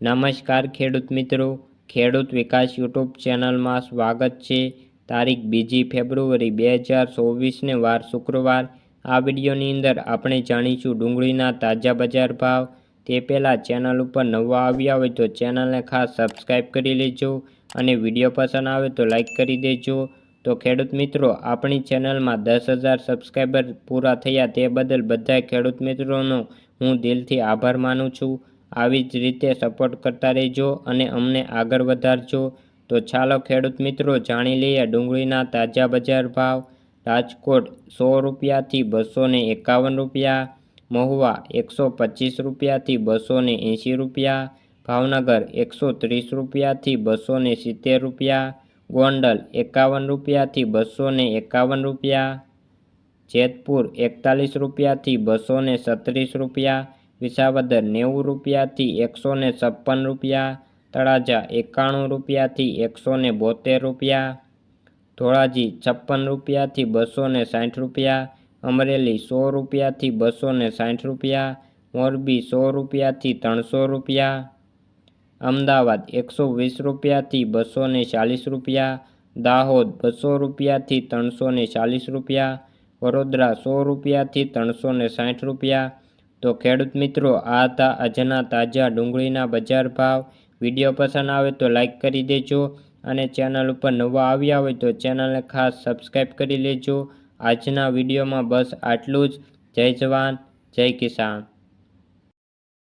નમસ્કાર ખેડૂત મિત્રો. ખેડૂત વિકાસ યુટ્યુબ ચેનલમાં સ્વાગત છે. તારીખ બીજી ફેબ્રુઆરી બે હજાર ચોવીસને વાર શુક્રવાર. આ વિડીયોની અંદર આપણે જાણીશું ડુંગળીના તાજા બજાર ભાવ. તે પહેલાં ચેનલ ઉપર નવા આવ્યા હોય તો ચેનલને ખાસ સબસ્ક્રાઈબ કરી લેજો અને વીડિયો પસંદ આવે તો લાઈક કરી દેજો. તો ખેડૂત મિત્રો, આપણી ચેનલમાં દસ હજાર સબસ્ક્રાઈબર પૂરા થયા તે બદલ બધા ખેડૂત મિત્રોનો હું દિલથી આભાર માનું છું. આવી જ રીતે સપોર્ટ કરતા રહેજો અને અમને આગળ વધારજો. તો ચાલો ખેડૂત મિત્રો, જાણી લઈએ ડુંગળીના તાજા બજાર ભાવ. રાજકોટ સો રૂપિયાથી બસો એકાવન રૂપિયા, મહુવા એકસો પચીસ રૂપિયાથી બસો એંશી રૂપિયા, ભાવનગર એકસો ત્રીસ રૂપિયાથી બસો સિત્તેર રૂપિયા, ગોંડલ એકાવન રૂપિયાથી બસો એકાવન રૂપિયા, જેતપુર એકતાલીસ રૂપિયાથી બસો સત્રીસ રૂપિયા વિસાવદર નેવું રૂપિયાથી એકસો ને છપ્પન રૂપિયા, તળાજા એકાણું રૂપિયાથી એકસો ને બોતેર રૂપિયા, ધોળાજી છપ્પન રૂપિયાથી બસો ને સાઠ રૂપિયા, અમરેલી સો રૂપિયાથી બસો ને સાઠ રૂપિયા, મોરબી સો રૂપિયાથી ત્રણસો રૂપિયા, અમદાવાદ એકસો વીસ રૂપિયાથી બસો ને ચાલીસ રૂપિયા, દાહોદ બસો રૂપિયાથી ત્રણસો ને ચાલીસ રૂપિયા, વડોદરા સો રૂપિયાથી ત્રણસો ને સાઠ રૂપિયા તો ખેડૂત મિત્રો, આ હતા આજના તાજા ડુંગળીના બજાર ભાવ. વીડિયો પસંદ આવે તો લાઈક કરી દેજો અને ચેનલ ઉપર નવા આવ્યા હોય તો ચેનલને ખાસ સબસ્ક્રાઈબ કરી લેજો. આજના વિડીયોમાં બસ આટલું જ. જય જવાન, જય કિસાન.